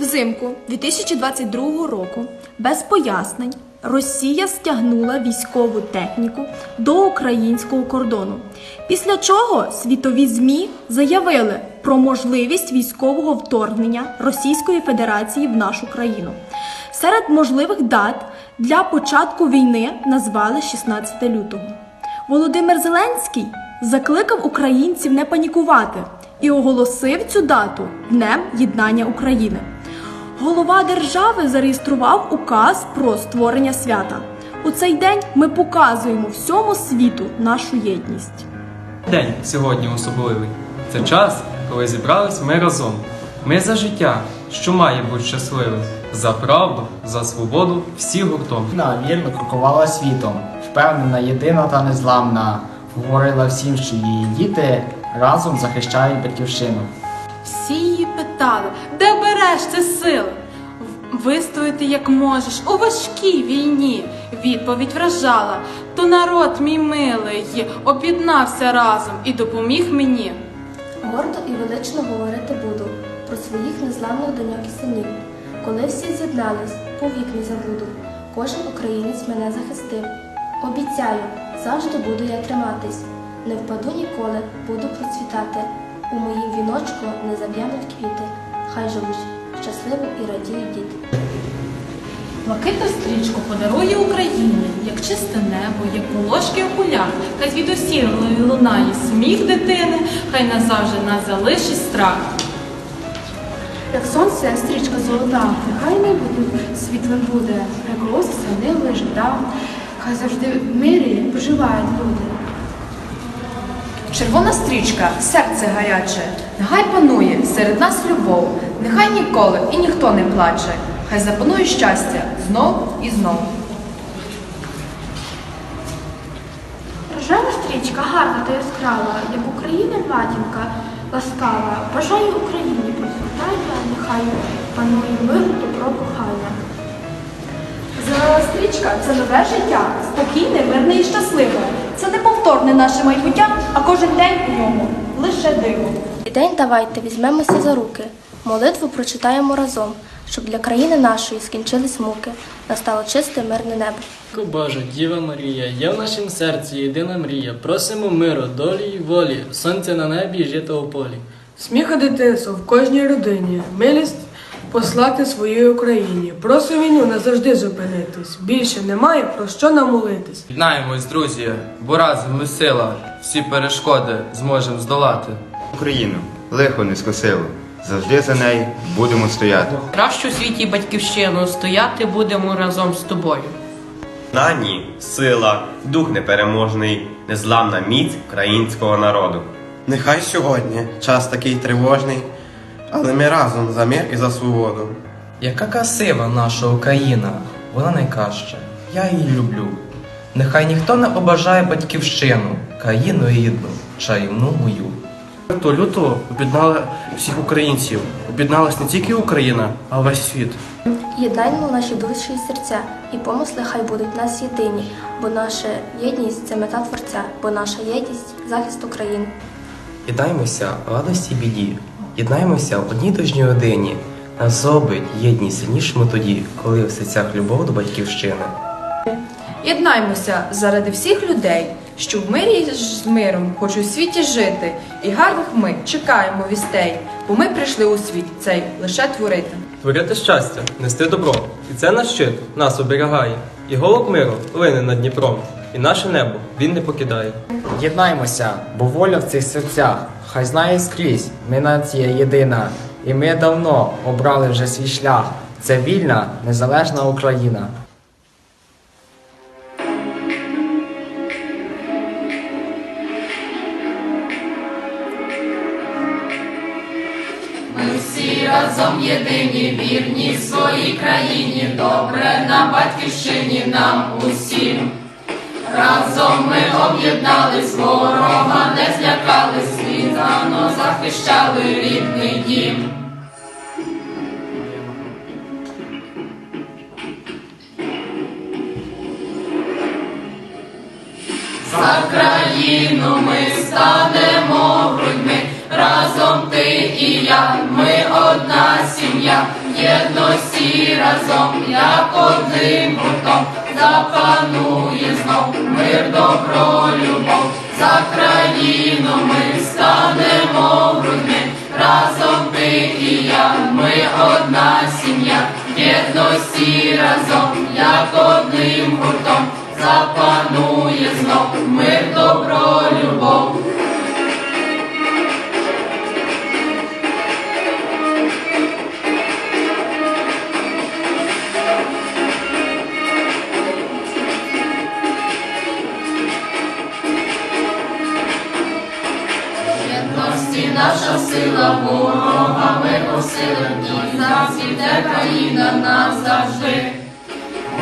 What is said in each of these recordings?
Взимку 2022 року без пояснень Росія стягнула військову техніку до українського кордону. Після чого світові ЗМІ заявили про можливість військового вторгнення Російської Федерації в нашу країну. Серед можливих дат для початку війни назвали 16 лютого. Володимир Зеленський закликав українців не панікувати і оголосив цю дату Днем Єднання України. Голова держави зареєстрував указ про створення свята. У цей день ми показуємо всьому світу нашу єдність. День сьогодні особливий. Це час, коли зібрались ми разом. Ми за життя, що має бути щасливим, за правду, за свободу, всі гуртом. Україна вірно крокувала світом, впевнена, єдина та незламна. Говорила всім, що її діти разом захищають батьківщину. Всі її питали, ти сил? Вистояти як можеш у важкій війні. Відповідь вражала, то народ мій милий об'єднався разом і допоміг мені. Гордо і велично говорити буду про своїх незламних доньок і синів. Коли всі з'єднались, повік не забуду. Кожен українець мене захистив. Обіцяю, завжди буду я триматись. Не впаду ніколи, буду процвітати. У моїм віночку не зав'януть квіти. Хай живуть щасливо і радіють діти. Блакитну стрічку подарує Україні, як чисте небо, як волошки у полях, хай звідусіль лунає сміх дитини, хай назавжди нас залишить страх. Як сонце, стрічка золота, нехай майбутнє світлим буде, як рози садили жита, хай завжди в мирі проживають люди. Червона стрічка, серце гаряче, нехай панує серед нас любов, нехай ніколи і ніхто не плаче, хай запанує щастя знов і знов. Рожева стрічка гарна та яскрава, як Україна матінка ласкава. Бажаю Україні процвітання, нехай панує мир, добро, кохання. Зелена стрічка це нове життя, спокійне, мирне і щасливе. Це неповторне наше майбуття, а кожен день у ньому лише диво. День давайте візьмемося за руки. Молитву прочитаємо разом, щоб для країни нашої скінчились муки, настало чисте мирне небо. Божа, Діва Марія, є в нашім серці єдина мрія. Просимо миру, долі й волі, сонця на небі і жита у полі. Сміха дитинства в кожній родині, милість послати своїй Україні. Просимо війну назавжди зупинитись. Більше немає про що нам молитись. Єднаємось, друзі, бо разом ми сила, всі перешкоди зможемо здолати. Україну лихо не скосило. Завжди за неї будемо стояти. Кращу світі батьківщину стояти будемо разом з тобою. Знані, сила, дух непереможний, незламна міць українського народу. Нехай сьогодні час такий тривожний, але ми разом за мир і за свободу. Яка красива наша Україна, вона найкраща, я її люблю. Нехай ніхто не обажає батьківщину, країну рідну, чарівну мою. То лютого об'єднали всіх українців. Об'єдналась не тільки Україна, а весь світ. Єднаймо наші душі і серця, і помисли хай будуть нас єдині, бо наша єдність це мета Творця, бо наша єдність захист України. Єднаймося радості біді, єднаймося в одній дружній родині. Нас зробить єдність сильнішими тоді, коли в серцях любов до батьківщини. Єднаймося заради всіх людей, що в мирі з миром хочуть у світі жити, і гарних ми чекаємо вістей, бо ми прийшли у світ цей лише творити. Творити щастя, нести добро. І це наш щит нас оберігає. І голуб миру лине над Дніпром, і наше небо він не покидає. Єднаймося, бо воля в цих серцях, хай знає скрізь, ми нація єдина, і ми давно обрали вже свій шлях. Це вільна, незалежна Україна. Ми всі разом єдині, вірні своїй країні, добре на батьківщині нам усім. Разом ми об'єднались, ворога не злякались, світано захищали рідний дім. За країну ми станемо грудьми, разом ти і я, ми одна сім'я, є як одним гуртом запанує знов мир, добро, любов. За країну ми станемо грудьми, разом ти і я, ми одна сім'я, в єдності разом, як одним гуртом, запанує знов мир, добро, любов. Єдності наша сила, ворога ми посилим, і зацвіте країна нас завжди.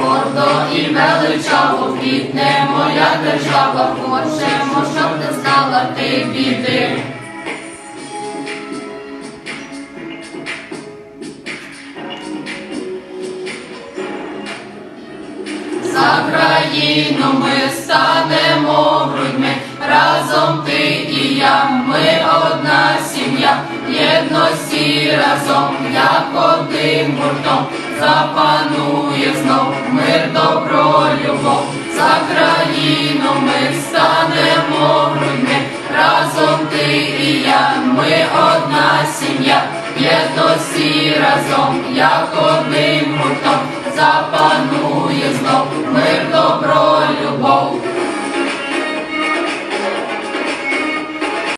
Гордо і величаво квітне моя держава, хочемо, щоб не знала ти біди. За країну ми станемо разом ти і я, ми одна сім'я, єдності разом, як одним гуртом, запанує знов мир, добро, любов. За країну ми станемо грудьми, разом ти і я, ми одна сім'я, єдності разом, як одним гуртом, запанує знов мир, добро, любов.